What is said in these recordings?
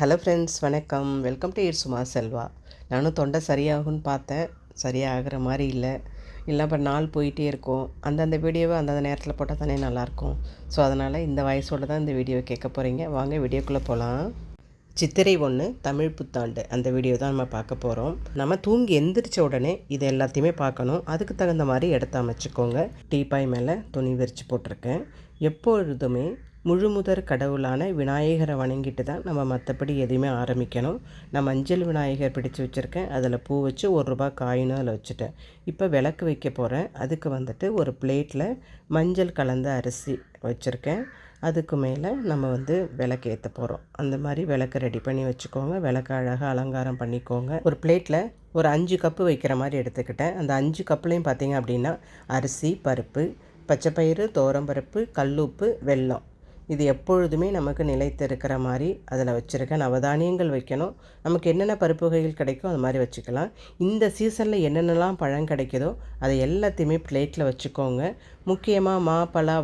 Hello friends வணக்கம். Welcome to Suma Selva நானும் தொண்டை சரியாகும்னு பார்த்தேன். சரியாகிற மாதிரி இல்லை. இல்லை இப்போ நாள் போயிட்டே இருக்கும். அந்தந்த வீடியோவை அந்தந்த நேரத்தில் போட்டால் தானே நல்லாயிருக்கும். ஸோ அதனால் இந்த வயசோடு தான் இந்த வீடியோவை கேட்க போகிறீங்க வாங்க வீடியோக்குள்ளே போகலாம் சித்திரை ஒன்று தமிழ் புத்தாண்டு. அந்த வீடியோ தான் நம்ம பார்க்க போகிறோம் நம்ம தூங்கி எந்திரிச்ச உடனே இது எல்லாத்தையுமே பார்க்கணும். அதுக்கு தகுந்த மாதிரி எடுத்து அமைச்சுக்கோங்க. டீப்பாய் மேலே துணி விரித்து போட்டிருக்கேன். எப்பொழுதுமே முழுமுதற் கடவுளான விநாயகரை வணங்கிட்டு தான் நம்ம மற்றபடி எதையுமே ஆரம்பிக்கணும். நான் மஞ்சள் விநாயகர் பிடிச்சி வச்சுருக்கேன். அதில் பூ வச்சு ஒரு ரூபா காயினும் அதில் வச்சுட்டேன். இப்போ விளக்கு வைக்க போகிறேன் அதுக்கு வந்துட்டு ஒரு பிளேட்டில் மஞ்சள் கலந்த அரிசி வச்சுருக்கேன். அதுக்கு மேலே நம்ம வந்து விளக்கு ஏற்ற போகிறோம் அந்த மாதிரி விளக்கு ரெடி பண்ணி வச்சுக்கோங்க. விளக்கு அழகாக அலங்காரம் பண்ணிக்கோங்க. ஒரு பிளேட்டில் ஒரு அஞ்சு கப்பு வைக்கிற மாதிரி எடுத்துக்கிட்டேன். அந்த அஞ்சு கப்புலையும் பார்த்தீங்க அப்படின்னா அரிசி பருப்பு பச்சைப்பயிறு தோரம்பருப்பு கல்லுப்பு வெல்லம். இது எப்பொழுதுமே நமக்கு நிலைத்திருக்கிற மாதிரி அதில் வச்சுருக்கேன். நவதானியங்கள் வைக்கணும். நமக்கு என்னென்ன பருப்பு வகைகள் கிடைக்கும் அது மாதிரி வச்சுக்கலாம். இந்த சீசனில் என்னென்னலாம் பழம் கிடைக்குதோ அதை எல்லாத்தையுமே பிளேட்டில் வச்சுக்கோங்க. முக்கியமாக மா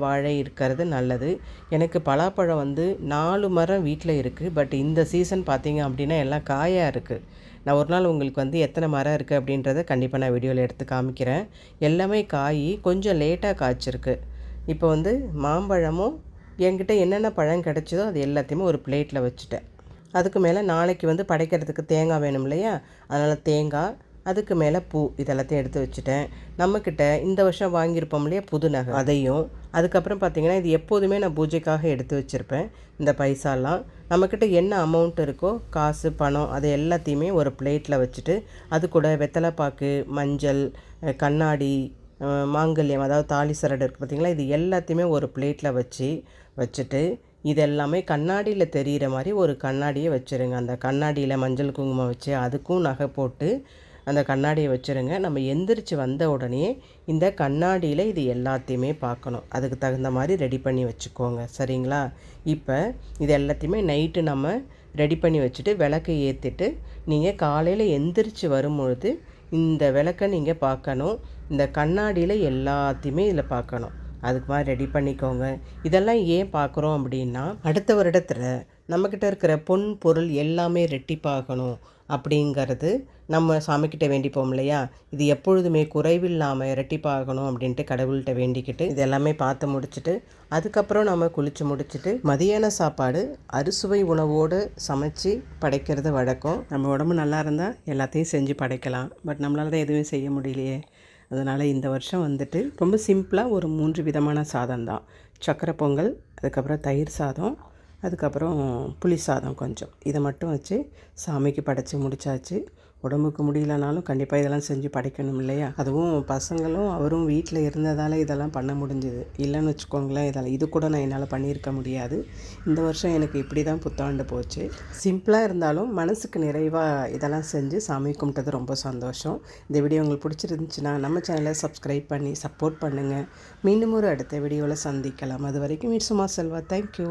வாழை இருக்கிறது நல்லது. எனக்கு பலாப்பழம் வந்து நாலு மரம் வீட்டில் இருக்குது பட் இந்த சீசன் பார்த்திங்க அப்படின்னா எல்லாம் காயாக இருக்குது நான் ஒரு நாள் உங்களுக்கு வந்து எத்தனை மரம் இருக்குது அப்படின்றத கண்டிப்பாக நான் வீடியோவில் எடுத்து காமிக்கிறேன். எல்லாமே காய் கொஞ்சம் லேட்டாக காய்ச்சிருக்கு. இப்போ வந்து மாம்பழமும் என்கிட்ட என்னென்ன பழம் கிடச்சிதோ அது எல்லாத்தையுமே ஒரு பிளேட்டில் வச்சுட்டேன். அதுக்கு மேலே நாளைக்கு வந்து படைக்கிறதுக்கு தேங்காய் வேணும் இல்லையா? அதனால் தேங்காய் அதுக்கு மேலே பூ இதெல்லாத்தையும் எடுத்து வச்சுட்டேன். நம்மக்கிட்ட இந்த வருஷம் வாங்கியிருப்போம் இல்லையா? புது நகை. அதையும். அதுக்கப்புறம் பார்த்திங்கன்னா இது எப்போதுமே நான் பூஜைக்காக எடுத்து வச்சுருப்பேன். இந்த பைசாலாம். நம்மக்கிட்ட என்ன அமௌண்ட் இருக்கோ காசு பணம் அதை எல்லாத்தையுமே ஒரு பிளேட்டில் வச்சுட்டு அது கூட வெத்தலைப்பாக்கு மஞ்சள் கண்ணாடி மாங்கல்யம் அதாவது தாலி சரடு இருக்குது பார்த்திங்களா இது எல்லாத்தையுமே ஒரு பிளேட்டில் வச்சு வச்சுட்டு இது எல்லாமே கண்ணாடியில் தெரிகிற மாதிரி ஒரு கண்ணாடியை வச்சுருங்க. அந்த கண்ணாடியில் மஞ்சள் குங்குமம் வச்சு அதுக்கும் நகை போட்டு அந்த கண்ணாடியை வச்சுருங்க. நம்ம எந்திரிச்சு வந்த உடனே இந்த கண்ணாடியில் இது எல்லாத்தையுமே பார்க்கணும் அதுக்கு தகுந்த மாதிரி ரெடி பண்ணி வச்சுக்கோங்க. சரிங்களா? இப்போ இது எல்லாத்தையுமே நைட்டு நம்ம ரெடி பண்ணி வச்சுட்டு விளக்கை ஏற்றிட்டு நீங்கள் காலையில் எந்திரிச்சு வரும்பொழுது இந்த விளக்கை நீங்கள் பார்க்கணும். இந்த கண்ணாடியில் எல்லாத்தையுமே இதில் பார்க்கணும். அதுக்கு மாதிரி ரெடி பண்ணிக்கோங்க. இதெல்லாம் ஏன் பார்க்குறோம் அப்படின்னா அடுத்த வருடத்தில் நம்மக்கிட்ட இருக்கிற பொன் பொருள் எல்லாமே ரெட்டிப்பாகணும் அப்படிங்கிறது நம்ம சாமிக்கிட்ட வேண்டிப்போம் இல்லையா? இது எப்பொழுதுமே குறைவில்லாமல் இரட்டிப்பாகணும் அப்படின்ட்டு கடவுள்கிட்ட வேண்டிக்கிட்டு இது எல்லாமே பார்த்து முடிச்சுட்டு அதுக்கப்புறம் நம்ம குளித்து முடிச்சுட்டு மதியான சாப்பாடு அறுசுவை உணவோடு சமைச்சு படைக்கிறது வழக்கம். நம்ம உடம்பு நல்லா இருந்தால் எல்லாத்தையும் செஞ்சு படைக்கலாம். பட் நம்மளால் தான் எதுவும் செய்ய முடியலையே. அதனால் இந்த வருஷம் வந்துட்டு ரொம்ப சிம்பிளாக ஒரு மூன்று விதமான சாதம் தான். சக்கரை பொங்கல் அதுக்கப்புறம் தயிர் சாதம் அதுக்கப்புறம் புளி சாதம் கொஞ்சம். இதை மட்டும் வச்சு சாமிக்கு படைச்சி முடித்தாச்சு உடம்புக்கு முடியலனாலும் கண்டிப்பாக இதெல்லாம் செஞ்சு படைக்கணும் இல்லையா? அதுவும் பசங்களும் அவரும் வீட்டில் இருந்ததால் இதெல்லாம் பண்ண முடிஞ்சுது. இல்லைன்னு வச்சுக்கோங்களேன் இதெல்லாம் இது கூட நான் என்னால் பண்ணியிருக்க முடியாது. இந்த வருஷம் எனக்கு இப்படி தான் புத்தாண்டு போச்சு. சிம்பிளாக இருந்தாலும் மனசுக்கு நிறைவாக இதெல்லாம் செஞ்சு சாமி கும்பிட்டது ரொம்ப சந்தோஷம். இந்த வீடியோ உங்களுக்கு பிடிச்சிருந்துச்சுன்னா நம்ம சேனலை சப்ஸ்கிரைப் பண்ணி சப்போர்ட் பண்ணுங்கள் மீண்டும் ஒரு அடுத்த வீடியோவில் சந்திக்கலாம். அது வரைக்கும் மீட் சும்மா செல்வா. தேங்க்யூ